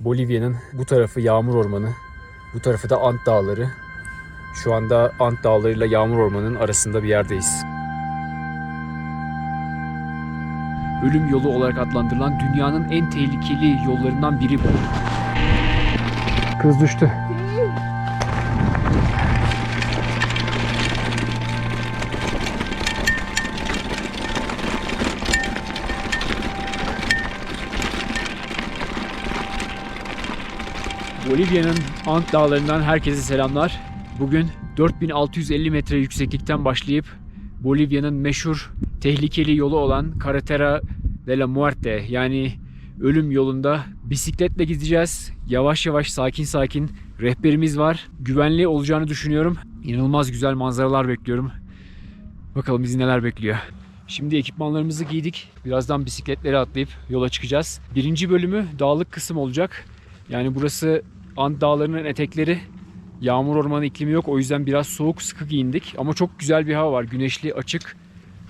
Bolivya'nın bu tarafı yağmur ormanı, bu tarafı da Ant Dağları. Şu anda Ant Dağları ile Yağmur Ormanı'nın arasında bir yerdeyiz. Ölüm yolu olarak adlandırılan dünyanın en tehlikeli yollarından biri bu. Kız düştü. Bolivya'nın Ant Dağları'ndan herkese selamlar. Bugün 4650 metre yükseklikten başlayıp Bolivya'nın meşhur tehlikeli yolu olan Carretera de la Muerte yani ölüm yolunda bisikletle gideceğiz. Yavaş yavaş sakin sakin rehberimiz var. Güvenli olacağını düşünüyorum. İnanılmaz güzel manzaralar bekliyorum. Bakalım bizi neler bekliyor. Şimdi ekipmanlarımızı giydik. Birazdan bisikletlere atlayıp yola çıkacağız. Birinci bölümü dağlık kısım olacak. Yani burası Ant Dağları'nın etekleri. Yağmur ormanı iklimi yok. O yüzden biraz soğuk sıkı giyindik. Ama çok güzel bir hava var. Güneşli, açık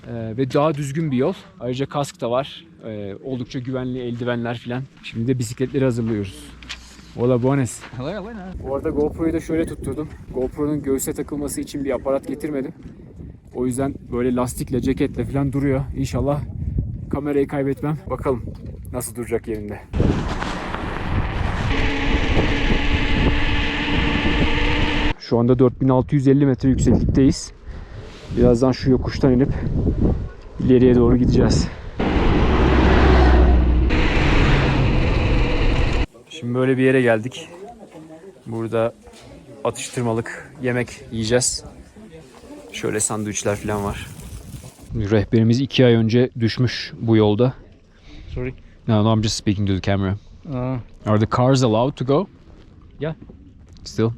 ee, ve daha düzgün bir yol. Ayrıca kask da var. Ee, oldukça güvenli eldivenler filan. Şimdi de bisikletleri hazırlıyoruz. Hola buenas. Hola, buenas. Bu arada GoPro'yu da şöyle tutturdum. GoPro'nun göğüse takılması için bir aparat getirmedim. O yüzden böyle lastikle, ceketle falan duruyor. İnşallah kamerayı kaybetmem. Bakalım nasıl duracak yerinde. Şu anda 4650 metre yükseklikteyiz. Birazdan şu yokuştan inip ileriye doğru gideceğiz. Şimdi böyle bir yere geldik. Burada atıştırmalık yemek yiyeceğiz. Şöyle sandviçler falan var. Rehberimiz iki ay önce düşmüş bu yolda. Sorry. No, no, I'm just speaking to the camera. Ah, Are the cars allowed to go? Yeah. Still.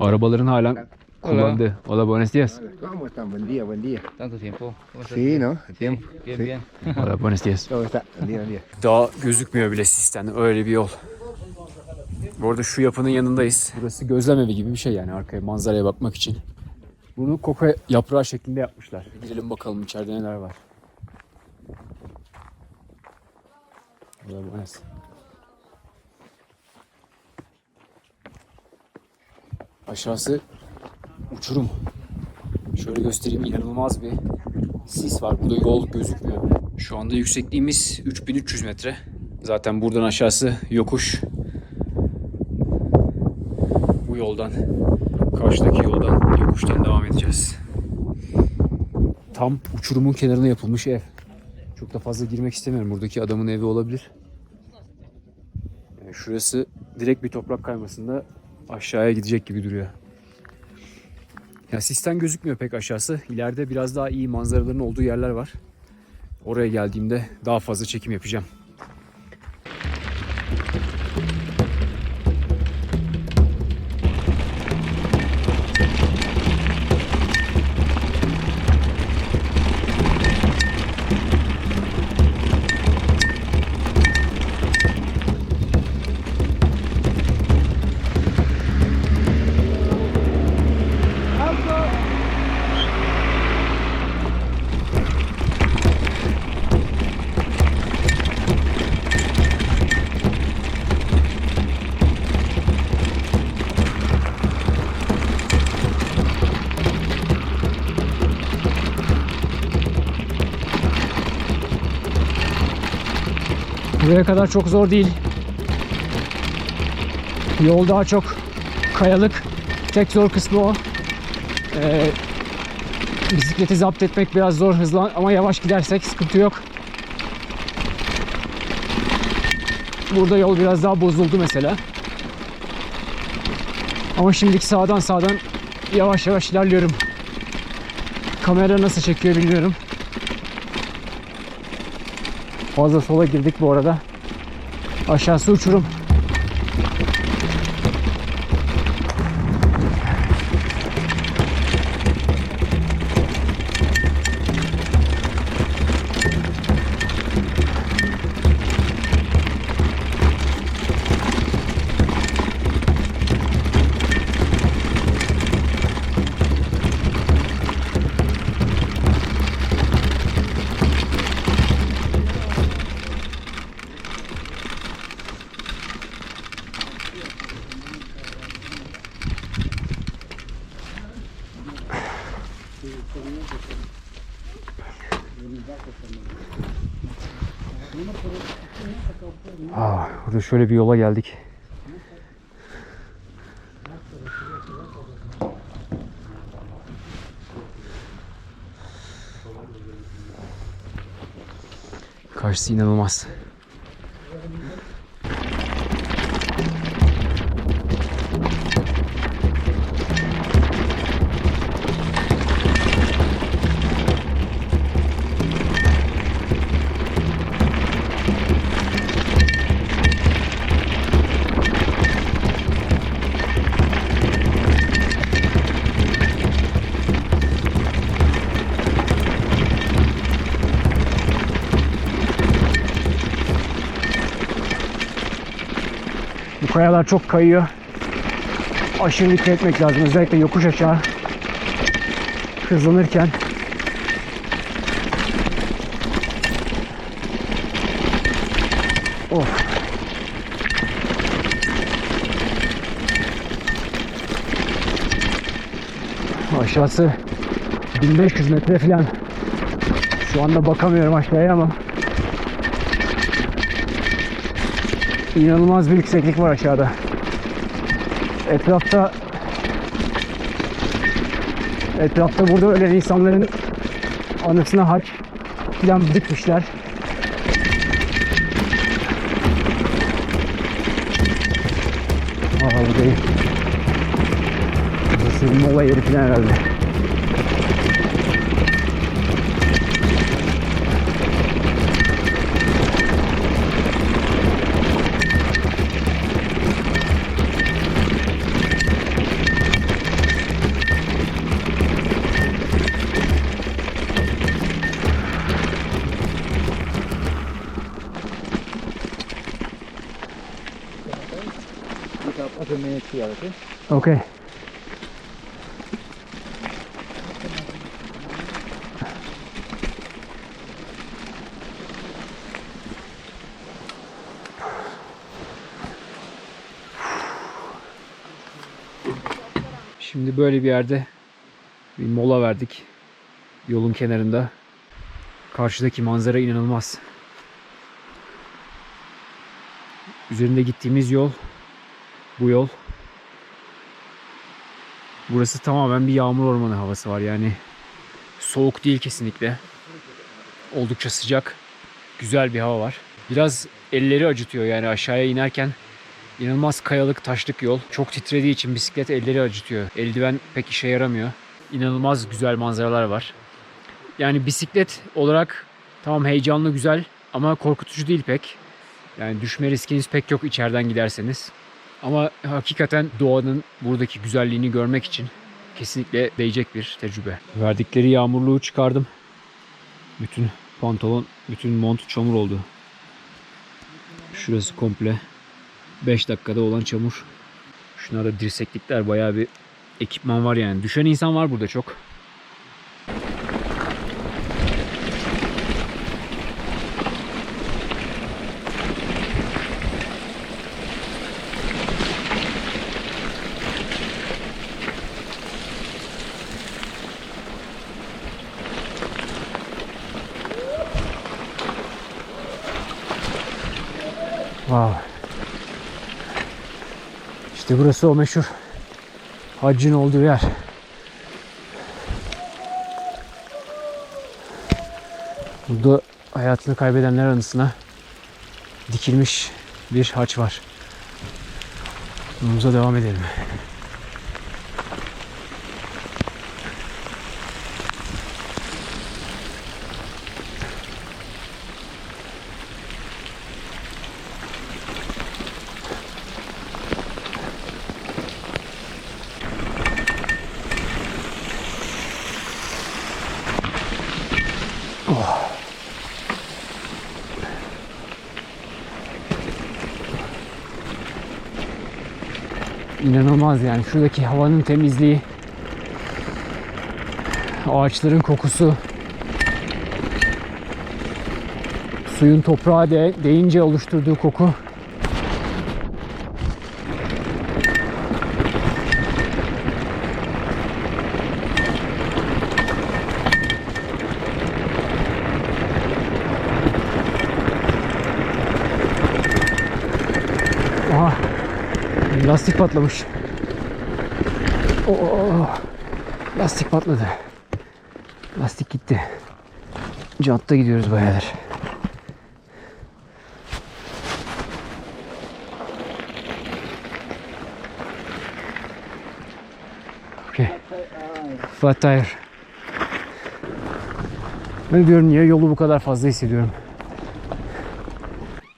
Arabaların hala kullandığı. Hola, buenos días. ¿Cómo están? Buen día, buen día. tanto tiempo. ¿Cómo estás? Sí, ¿no? El tiempo. Bien, Sí. bien. Hola, buenos días. ¿Cómo está? Buen día, buen día. Dağ gözükmüyor bile sisten. Öyle bir yol. Bu arada şu yapının yanındayız. Burası gözlem evi gibi bir şey yani arkaya manzaraya bakmak için. Bunu koka yaprağı şeklinde yapmışlar. Gidelim bakalım içeride neler var. Hola, buenas. Aşağısı uçurum. Şöyle göstereyim inanılmaz bir sis var. Burada yol gözükmüyor. Şu anda yüksekliğimiz 3300 metre. Zaten buradan aşağısı yokuş. Bu yoldan, karşıdaki yoldan, yokuştan devam edeceğiz. Tam uçurumun kenarına yapılmış ev. Çok da fazla girmek istemiyorum. Buradaki adamın evi olabilir. Yani şurası direkt bir toprak kaymasında aşağıya gidecek gibi duruyor. Ya sisten gözükmüyor pek aşağısı. İleride biraz daha iyi manzaraların olduğu yerler var. Oraya geldiğimde daha fazla çekim yapacağım. Buraya kadar çok zor değil. Yol daha çok kayalık. Tek zor kısmı o. Ee, bisikleti zapt etmek biraz zor hızlan ama yavaş gidersek sıkıntı yok. Burada yol biraz daha bozuldu mesela. Ama şimdiki sağdan sağdan yavaş yavaş ilerliyorum. Kamera nasıl çekiyor bilmiyorum. Fazla sola girdik bu arada. Aşağısı uçurum. Burada şöyle bir yola geldik. Karşısı inanılmaz. Kayalar çok kayıyor. Aşırı dikkat etmek lazım. Özellikle yokuş aşağı hızlanırken. Of. Aşağısı 1500 metre falan. Şu anda bakamıyorum aşağıya ama İnanılmaz bir yükseklik var aşağıda. Etrafta etrafta burada ölen insanların anısına haç filan dikmişler. Aa bu değil. Burası mola yeri filan herhalde. Other minutes here, okay? Okay. Şimdi böyle bir yerde bir mola verdik. Yolun kenarında. Karşıdaki manzara inanılmaz. Üzerinde gittiğimiz yol bu yol. Burası tamamen bir yağmur ormanı havası var yani. Soğuk değil kesinlikle. Oldukça sıcak. Güzel bir hava var. Biraz elleri acıtıyor yani aşağıya inerken inanılmaz kayalık taşlık yol. Çok titrediği için bisiklet elleri acıtıyor. Eldiven pek işe yaramıyor. İnanılmaz güzel manzaralar var. Yani bisiklet olarak tamam heyecanlı güzel ama korkutucu değil pek. Yani düşme riskiniz pek yok içeriden giderseniz. Ama hakikaten doğanın buradaki güzelliğini görmek için kesinlikle değecek bir tecrübe. Verdikleri yağmurluğu çıkardım. Bütün pantolon, bütün mont çamur oldu. Şurası komple 5 dakikada olan çamur. Şunlarda dirseklikler bayağı bir ekipman var yani. Düşen insan var burada çok. Wow. İşte burası o meşhur haccın olduğu yer. Burada hayatını kaybedenler anısına dikilmiş bir haç var. Yolumuza devam edelim. İnanılmaz yani. Şuradaki havanın temizliği, ağaçların kokusu, suyun toprağa de, değince oluşturduğu koku Lastik patlamış. Oo. Lastik patladı. Lastik gitti. Jantta gidiyoruz bayağıdır. Okay. Flat tire. Ben diyorum niye yolu bu kadar fazla hissediyorum.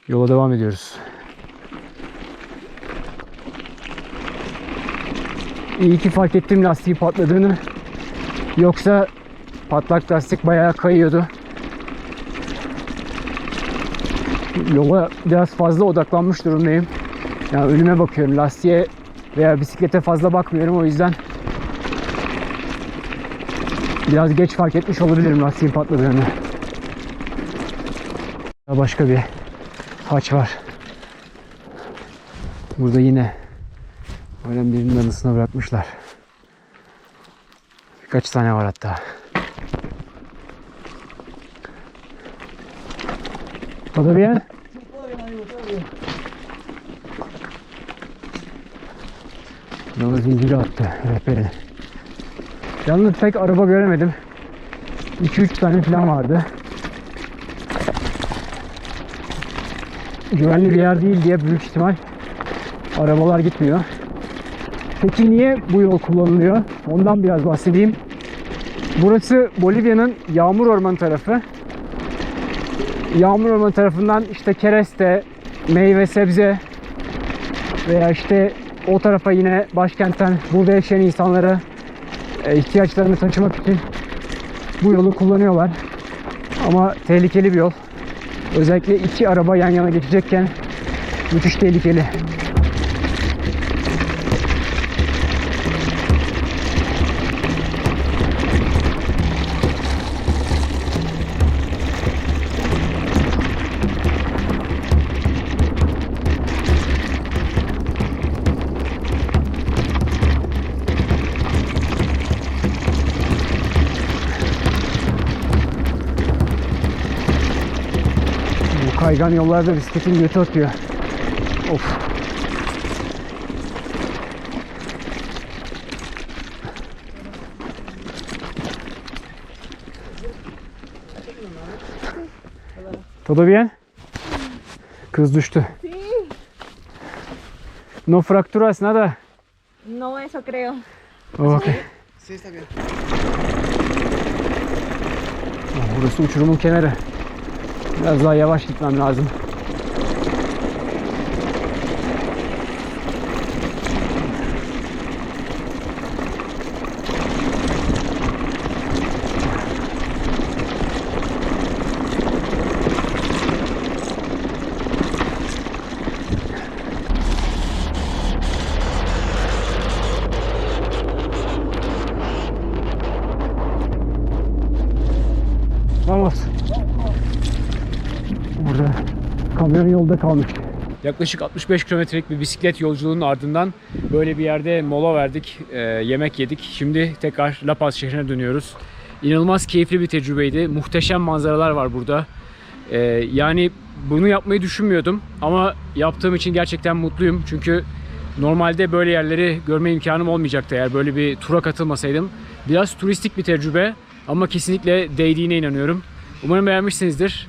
Yola devam ediyoruz. İyi ki fark ettim lastiği patladığını. Yoksa patlak lastik bayağı kayıyordu. Yola biraz fazla odaklanmış durumdayım. Yani önüme bakıyorum. Lastiğe veya bisiklete fazla bakmıyorum o yüzden biraz geç fark etmiş olabilirim lastiğin patladığını. Başka bir haç var. Burada yine ölen birinin anısına bırakmışlar. Birkaç tane var hatta. ¿Todo bien? Yolu zinciri attı rehberi. Yalnız pek araba göremedim. 2-3 tane falan vardı. Güvenli bir yer değil diye büyük ihtimal arabalar gitmiyor. Peki niye bu yol kullanılıyor? Ondan biraz bahsedeyim. Burası Bolivya'nın yağmur ormanı tarafı. Yağmur ormanı tarafından işte kereste, meyve, sebze veya işte o tarafa yine başkentten burada yaşayan insanlara e, ihtiyaçlarını taşımak için bu yolu kullanıyorlar. Ama tehlikeli bir yol. Özellikle iki araba yan yana geçecekken müthiş tehlikeli. Kaygan yollarda bisikletin götü atıyor. Of. Todo bien? Kız düştü. No fracturas nada. No, eso creo. Okay. Sí, está bien. Burası uçurumun kenarı. Biraz daha yavaş gitmem lazım. Vamos. Burada kamyon yolda kalmış. Yaklaşık 65 kilometrelik bir bisiklet yolculuğunun ardından böyle bir yerde mola verdik, e, yemek yedik. Şimdi tekrar La Paz şehrine dönüyoruz. İnanılmaz keyifli bir tecrübeydi. Muhteşem manzaralar var burada. E, yani bunu yapmayı düşünmüyordum ama yaptığım için gerçekten mutluyum. Çünkü normalde böyle yerleri görme imkanım olmayacaktı eğer böyle bir tura katılmasaydım. Biraz turistik bir tecrübe ama kesinlikle değdiğine inanıyorum. Umarım beğenmişsinizdir.